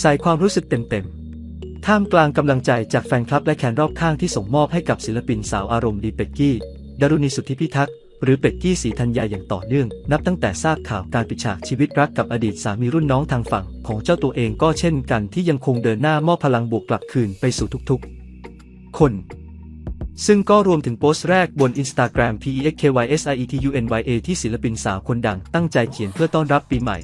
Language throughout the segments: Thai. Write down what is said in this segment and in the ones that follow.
ใส่ความรู้สึกเต็มๆ ท่ามกลางกำลังใจจากแฟนคลับและแขนรอบข้างที่ส่งมอบให้กับศิลปินสาวอารมณ์ดีเป็กกี้ดารุณีสุทธิพิทักษ์หรือเป็กกี้สีธัญญาอย่างต่อเนื่อง นับตั้งแต่ทราบข่าวการปิดฉากชีวิตรักกับอดีตสามีรุ่นน้องทางฝั่ง ของเจ้าตัวเองก็เช่นกันที่ยังคงเดินหน้า มอบพลังบวกกลับคืนไปสู่ทุกๆ คน ซึ่งก็รวมถึงโพสต์แรกบน Instagram p e x k y s i e t u n y a ที่ศิลปินสาวคนดังตั้งใจเขียนเพื่อต้อนรับปีใหม่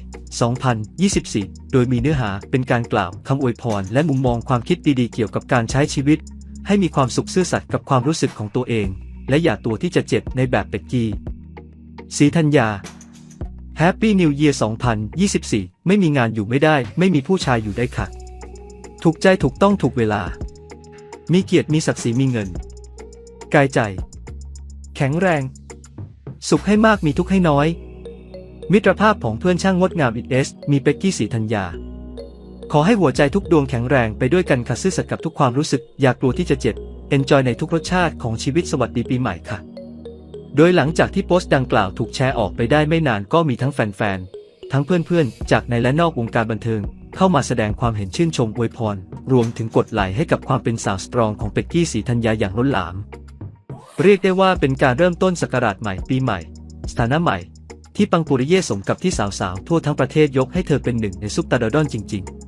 2024 โดยมีเนื้อหาเป็นการกล่าวคำอวยพรและมุมมองความคิดดีๆ เกี่ยวกับการใช้ชีวิต ให้มีความสุขซื่อสัตย์กับความรู้สึกของตัวเอง และอย่าตัวที่จะเจ็บในแบบเป็กกี้สีธัญญา Happy New Year 2024 ไม่มีงานอยู่ไม่ได้ ไม่มีผู้ชายอยู่ได้ค่ะ ถูกใจถูกต้องถูกเวลา มีเกียรติมีศักดิ์ศรีมีเงิน กายใจ แข็งแรง สุขให้มากมีทุกข์ให้น้อย มิตรภาพของเพื่อนช่างงดงามอิดเอสมีเป็กกี้สีธัญญา ขอให้หัวใจทุกดวงแข็งแรงไปด้วยกันค่ะซื่อสัตย์กับทุกความรู้สึก อย่ากลัวที่จะเจ็บเอนจอยในทุกรสชาติของชีวิตสวัสดีปีใหม่ค่ะ โดยหลังจากที่โพสต์ดังกล่าวถูกแชร์ออกไปได้ไม่นานก็มีทั้งแฟนๆ ทั้งเพื่อนๆ จากในและนอกวงการบันเทิง เข้ามาแสดงความเห็นชื่นชมอวยพร รวมถึงกดไลค์ให้กับความเป็นสาวสตรองของเป็กกี้สีธัญญาอย่างล้นหลาม เรียกได้ว่าเป็นการเริ่มต้นสักราชใหม่ปีใหม่ สถานะใหม่ ที่ปังปุริเย่สมกับที่สาวๆ ทั่วทั้งประเทศยกให้เธอเป็นหนึ่งในซุปตาดอดอนจริง ๆ